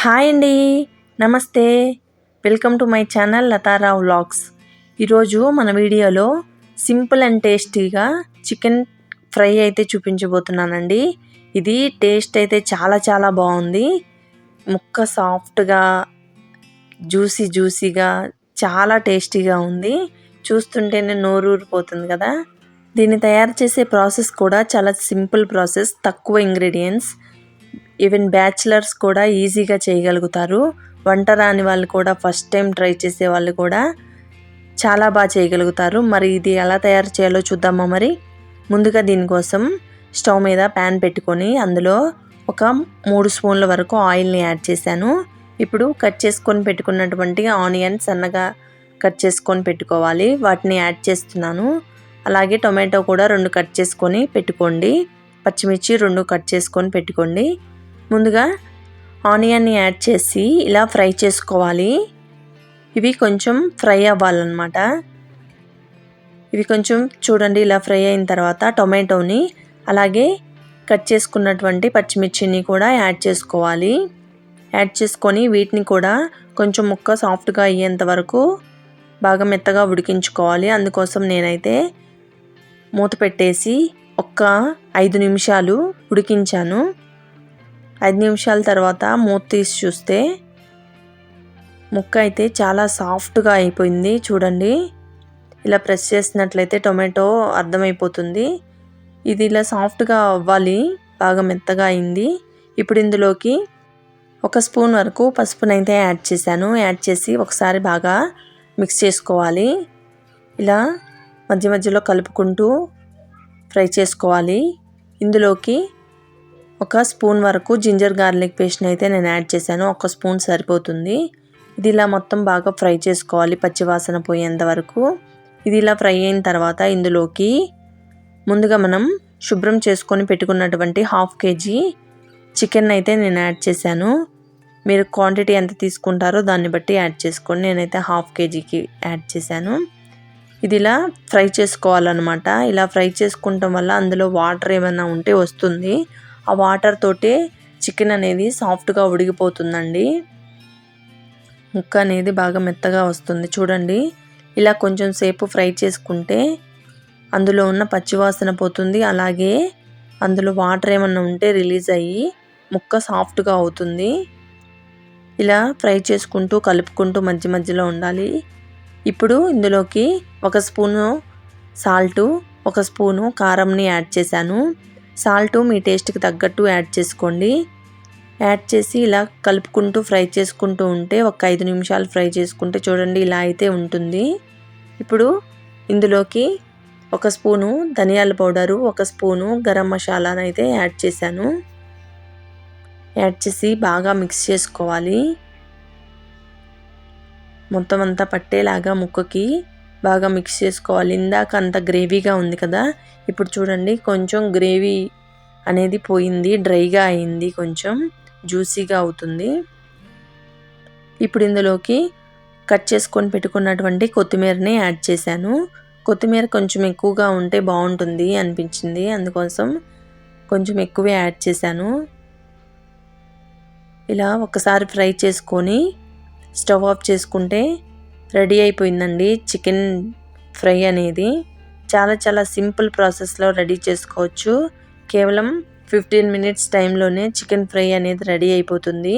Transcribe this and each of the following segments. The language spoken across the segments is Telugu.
హాయ్ అండి. నమస్తే. Welcome to my channel Latha Rao vlogs. ఈరోజు మన వీడియోలో సింపుల్ అండ్ టేస్టీగా చికెన్ ఫ్రై అయితే చూపించబోతున్నానండి. ఇది టేస్ట్ అయితే చాలా చాలా బాగుంది. ముక్క సాఫ్ట్గా జ్యూసీ జ్యూసీగా చాలా టేస్టీగా ఉంది. చూస్తుంటేనే నోరూరిపోతుంది కదా. దీన్ని తయారు చేసే ప్రాసెస్ కూడా చాలా సింపుల్ ప్రాసెస్ తక్కువ ఇంగ్రీడియంట్స్ ఈవెన్ బ్యాచిలర్స్ కూడా ఈజీగా చేయగలుగుతారు. వంట రాని వాళ్ళు కూడా ఫస్ట్ టైం ట్రై చేసే వాళ్ళు కూడా చాలా బాగా చేయగలుగుతారు. మరి ఇది ఎలా తయారు చేయాలో చూద్దామా మరి? ముందుగా దీనికోసం స్టవ్ మీద ప్యాన్ పెట్టుకొని అందులో ఒక మూడు స్పూన్ల వరకు ఆయిల్ని యాడ్ చేశాను. ఇప్పుడు కట్ చేసుకొని పెట్టుకున్నటువంటి ఆనియన్ సన్నగా కట్ చేసుకొని పెట్టుకోవాలి. వాటిని యాడ్ చేస్తున్నాను. అలాగే టొమాటో కూడా రెండు కట్ చేసుకొని పెట్టుకోండి. పచ్చిమిర్చి రెండు కట్ చేసుకొని పెట్టుకోండి. ముందుగా ఆనియన్ని యాడ్ చేసి ఇలా ఫ్రై చేసుకోవాలి. ఇవి కొంచెం ఫ్రై అవ్వాలన్నమాట. ఇవి కొంచెం చూడండి ఇలా ఫ్రై అయిన తర్వాత టొమాటోని అలాగే కట్ చేసుకున్నటువంటి పచ్చిమిర్చిని కూడా యాడ్ చేసుకోవాలి. యాడ్ చేసుకొని వీటిని కూడా కొంచెం ముక్క సాఫ్ట్గా అయ్యేంత వరకు బాగా మెత్తగా ఉడికించుకోవాలి. అందుకోసం నేనైతే మూత పెట్టేసి ఒక్క ఐదు నిమిషాలు ఉడికించాను. ఐదు నిమిషాల తర్వాత మూత తీసి చూస్తే ముక్క అయితే చాలా సాఫ్ట్గా అయిపోయింది. చూడండి. ఇలా ప్రెస్ చేసినట్లయితే టొమాటో అర్థమైపోతుంది. ఇది ఇలా సాఫ్ట్గా అవ్వాలి. బాగా మెత్తగా అయింది. ఇప్పుడు ఇందులోకి ఒక స్పూన్ వరకు పసుపునైతే యాడ్ చేశాను. యాడ్ చేసి ఒకసారి బాగా మిక్స్ చేసుకోవాలి. ఇలా మధ్య మధ్యలో కలుపుకుంటూ ఫ్రై చేసుకోవాలి. ఇందులోకి ఒక స్పూన్ వరకు జింజర్ గార్లిక్ పేస్ట్ని అయితే నేను యాడ్ చేశాను. ఒక స్పూన్ సరిపోతుంది. ఇది ఇలా మొత్తం బాగా ఫ్రై చేసుకోవాలి పచ్చివాసన పోయేంత వరకు. ఇది ఇలా ఫ్రై అయిన తర్వాత ఇందులోకి ముందుగా మనం శుభ్రం చేసుకొని పెట్టుకున్నటువంటి హాఫ్ కేజీ చికెన్ అయితే నేను యాడ్ చేశాను. మీరు క్వాంటిటీ ఎంత తీసుకుంటారో దాన్ని బట్టి యాడ్ చేసుకోండి. నేనైతే హాఫ్ కేజీకి యాడ్ చేశాను. ఇది ఇలా ఫ్రై చేసుకోవాలన్నమాట. ఇలా ఫ్రై చేసుకుంటాం వల్ల అందులో వాటర్ ఏమైనా ఉంటే వస్తుంది. ఆ వాటర్ తోటే చికెన్ అనేది సాఫ్ట్గా ఉడికిపోతుందండి ముక్క అనేది బాగా మెత్తగా వస్తుంది. చూడండి. ఇలా కొంచెం సేపు ఫ్రై చేసుకుంటే అందులో ఉన్న పచ్చివాసన పోతుంది. అలాగే అందులో వాటర్ ఏమన్నా ఉంటే రిలీజ్ అయ్యి ముక్క సాఫ్ట్గా అవుతుంది. ఇలా ఫ్రై చేసుకుంటూ కలుపుకుంటూ మధ్య మధ్యలో ఉండాలి. ఇప్పుడు ఇందులోకి ఒక స్పూను సాల్టు ఒక స్పూను కారంని యాడ్ చేశాను. సాల్ట్ మీ టేస్ట్కి తగ్గట్టు యాడ్ చేసుకోండి. యాడ్ చేసి ఇలా కలుపుకుంటూ ఫ్రై చేసుకుంటూ ఉంటే ఒక ఐదు నిమిషాలు ఫ్రై చేసుకుంటే చూడండి ఇలా అయితే ఉంటుంది. ఇప్పుడు ఇందులోకి ఒక స్పూను ధనియాల పౌడరు ఒక స్పూను గరం మసాలాను అయితే యాడ్ చేశాను. యాడ్ చేసి బాగా మిక్స్ చేసుకోవాలి. మొత్తం అంతా పట్టేలాగా ముక్కకి బాగా మిక్స్ చేసుకోవాలి. ఇందాక అంత గ్రేవీగా ఉంది కదా? ఇప్పుడు చూడండి కొంచెం గ్రేవీ అనేది పోయింది డ్రైగా అయింది కొంచెం జ్యూసీగా అవుతుంది. ఇప్పుడు ఇందులోకి కట్ చేసుకొని పెట్టుకున్నటువంటి కొత్తిమీరని యాడ్ చేశాను. కొత్తిమీర కొంచెం ఎక్కువగా ఉంటే బాగుంటుంది అనిపించింది. అందుకోసం కొంచెం ఎక్కువే యాడ్ చేశాను. ఇలా ఒకసారి ఫ్రై చేసుకొని స్టవ్ ఆఫ్ చేసుకుంటే రెడీ అయిపోయిందండి చికెన్ ఫ్రై అనేది. చాలా చాలా సింపుల్ ప్రాసెస్లో రెడీ చేసుకోవచ్చు. కేవలం ఫిఫ్టీన్ మినిట్స్ టైంలోనే చికెన్ ఫ్రై అనేది రెడీ అయిపోతుంది.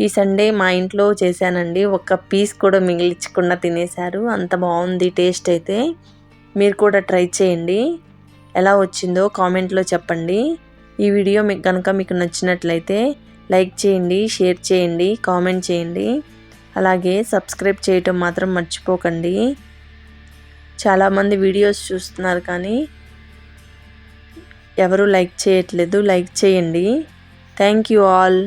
ఈ సండే మా ఇంట్లో చేశానండి. ఒక పీస్ కూడా మిగిలించకుండా తినేశారు. అంత బాగుంది టేస్ట్ అయితే. మీరు కూడా ట్రై చేయండి. ఎలా వచ్చిందో కామెంట్లో చెప్పండి. ఈ వీడియో మీకు కనుక మీకు నచ్చినట్లయితే లైక్ చేయండి షేర్ చేయండి కామెంట్ చేయండి. అలాగే సబ్స్క్రైబ్ చేయటం మాత్రం మర్చిపోకండి. చాలామంది వీడియోస్ చూస్తున్నారు కానీ ఎవరు లైక్ చేయట్లేదు. లైక్ చేయండి. Thank you all.